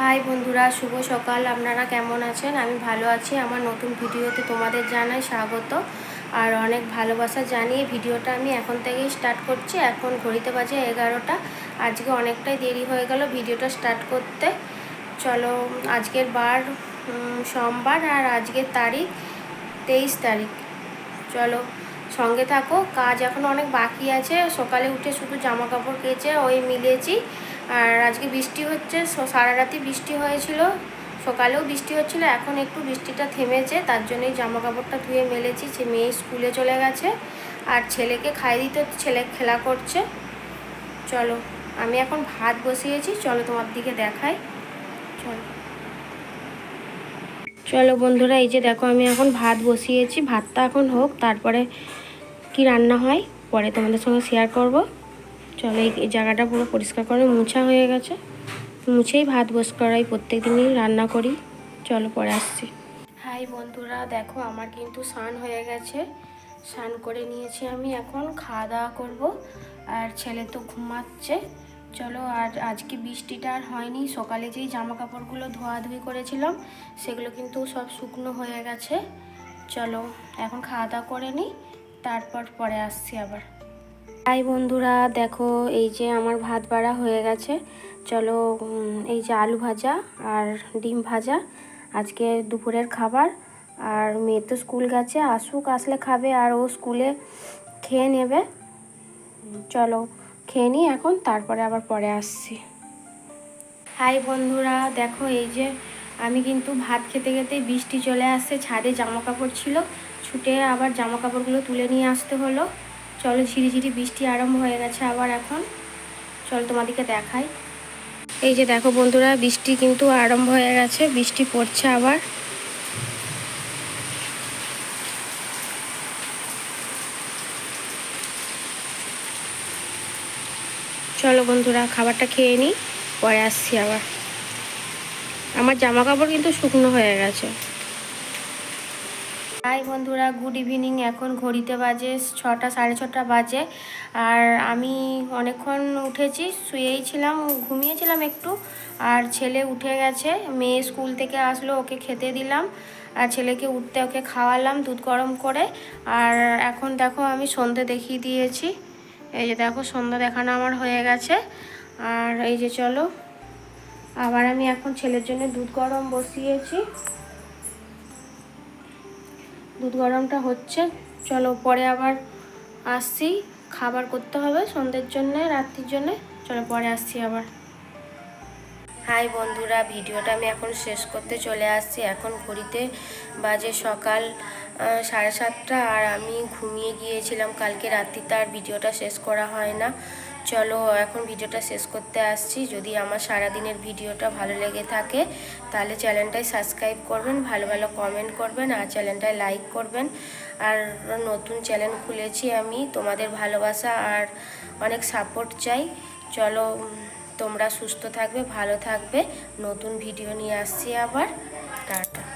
High বন্ধুরা, শুভ সকাল। আপনারা কেমন আছেন? আমি ভালো আছি। আমার নতুন ভিডিওতে তোমাদের জানাই স্বাগত। আর অনেক ভালোবাসা জানিয়ে ভিডিওটা আমি এখন থেকেই স্টার্ট করছি। এখন ঘড়িতে বাজে এগারোটা। আজকে অনেকটাই দেরি হয়ে গেল ভিডিওটা স্টার্ট করতে। চলো, আজকের বার সোমবার আর আজকের তারিখ তেইশ তারিখ। চলো, সঙ্গে থাকো। কাজ এখন অনেক বাকি আছে। সকালে উঠে শুধু জামা কাপড় কেচে ওই মিলিয়েছি আর আজকে বৃষ্টি হচ্ছে সারা রাতি বৃষ্টি হয়েছিল, সকালেও বৃষ্টি হচ্ছিল, এখন একটু বৃষ্টিটা থেমেছে, তার জন্যই জামা কাপড়টা ধুয়ে মেলেছি যে মেয়ে স্কুলে চলে গেছে, আর ছেলেকে খাই দিতে ছেলে খেলা করছে। চলো, আমি এখন ভাত বসিয়েছি, চলো তোমার দিকে দেখাই। চলো। চলো বন্ধুরা, এই যে দেখো, আমি এখন ভাত বসিয়েছি, ভাতটা এখন হোক, তারপরে কি রান্না হয়, পরে তোমাদের সঙ্গে শেয়ার করব। চলো এই জায়গাটা পুরো পরিষ্কার করে মুছা হয়ে গেছে। মুছেই ভাত বস করাই প্রত্যেক দিনই রান্না করি। চলো পরে আসছি। হাই বন্ধুরা, দেখো আমার কিন্তু স্নান হয়ে গেছে। স্নান করে নিয়েছি আমি এখন, খাওয়া দাওয়া করব। আর ছেলে তো ঘুমাচ্ছে। চলো, আর আজকে বৃষ্টিটা আর হয়নি। সকালে যেই জামা কাপড়গুলো ধোয়াধুয়ি করেছিলাম, সেগুলো কিন্তু সব শুকনো হয়ে গেছে। চলো, এখন খাওয়া দাওয়া করে নিই তারপর পরে আসছি আবার। হাই বন্ধুরা, দেখো এই যে আমার ভাত বাড়া হয়ে গেছে। চলো এই যে আলু ভাজা আর ডিম ভাজা, আজকে দুপুরের খাবার। আর মেয়ে তো স্কুল গেছে, আসুক, আসলে খাবে আর ও স্কুলে খেয়ে নেবে। চলো, খেয়ে নিই এখন, তারপরে আবার পরে আসছি। হাই বন্ধুরা, দেখো এই যে আমি কিন্তু ভাত খেতে খেতে বৃষ্টি চলে আসছে, ছাদে জামা কাপড় ছিল, ছুটে আবার জামা কাপড়গুলো তুলে নিয়ে আসতে হলো। চলো ঝিরিঝিরি বৃষ্টি আরম্ভ হয়ে গেছে আবার এখন। চলো তোমাদেরকে দেখাই। এই যে দেখো বন্ধুরা, বৃষ্টি কিন্তু আরম্ভ হয়ে গেছে, বৃষ্টি পড়ছে আবার। চলো বন্ধুরা, খাবারটা খেয়ে নিই, পরে আসছি আবার। আমার জামা কাপড় কিন্তু শুকনো হয়ে গেছে। হাই বন্ধুরা, গুড ইভিনিং। এখন ঘড়িতে বাজে ছটা, সাড়ে ছটা বাজে। আর আমি অনেকক্ষণ উঠেছি, শুয়েই ছিলাম, ঘুমিয়েছিলাম একটু। আর ছেলে উঠে গেছে, মেয়ে স্কুল থেকে আসলো, ওকে খেতে দিলাম। আর ছেলেকে উঠতে ওকে খাওয়ালাম, দুধ গরম করে। আর এখন দেখো, আমি সন্ধে দেখিয়ে দিয়েছি। এই যে দেখো সন্ধ্যা দেখানো আমার হয়ে গেছে। আর এই যে চলো, আবার আমি এখন ছেলের জন্য দুধ গরম বসিয়েছি। দুধ গরমটা হচ্ছে। চলো পরে আবার আসছি। খাবার করতে হবে সন্ধ্যের জন্যে, রাত্রির জন্যে। চলো পরে আসছি আবার। হাই বন্ধুরা, ভিডিওটা আমি এখন শেষ করতে চলে আসছি। এখন ঘড়িতে বাজে সকাল সাড়ে সাতটা আর আমি ঘুমিয়ে গিয়েছিলাম। কালকে রাত্রিতে আর ভিডিওটা শেষ করা হয় না। চলো এখন ভিডিওটা শেষ করতে আসছি। যদি আমার সারাদিনের ভিডিওটা ভালো লেগে থাকে, তাহলে চ্যানেলটায় সাবস্ক্রাইব করবেন, ভালো ভালো কমেন্ট করবেন আর চ্যানেলটায় লাইক করবেন। আর নতুন চ্যানেল খুলেছি আমি, তোমাদের ভালোবাসা আর অনেক সাপোর্ট চাই। চলো তোমরা সুস্থ থাকবে ভালো থাকবে। নতুন ভিডিও নিয়ে আসছি আবার। টাটা।